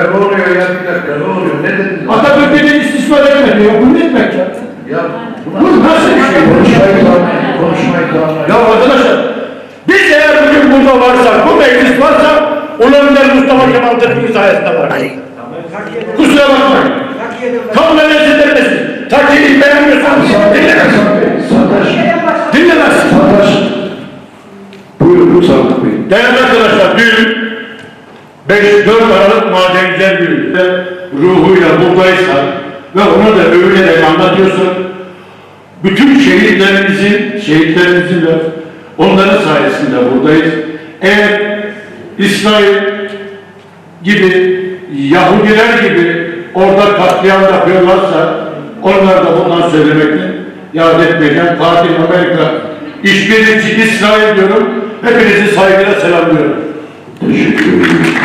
dakika ne oluyor ya? Bir dakika ne oluyor? Ne dediniz? Atatürk beni istismar etmedi ya. Bu ne demek ya? Ya bu nasıl bir şey? Konuşmayı kalmayın. Konuşmayı kalmayın. Ya arkadaşlar biz eğer bugün burada varsak, bu meclis varsa Ulan Mustafa Kemal Atatürk'ün sayesinde var. Kusura bakmayın. Tam 5-4 Aralık Madenciler Günü'nde ruhuyla buradaysan ve onu da övülerek anlatıyorsun. Bütün şehitlerimizin, şehitlerimizin ve onların sayesinde buradayız. Eğer İsrail gibi, Yahudiler gibi orada katliam yapıyorlarsa onlar da bundan söylemekten yad etmeyeceğim. Katil Amerika, işbirlikçi İsrail diyorum. Hepinizi saygıyla selamlıyorum. Teşekkür ederim.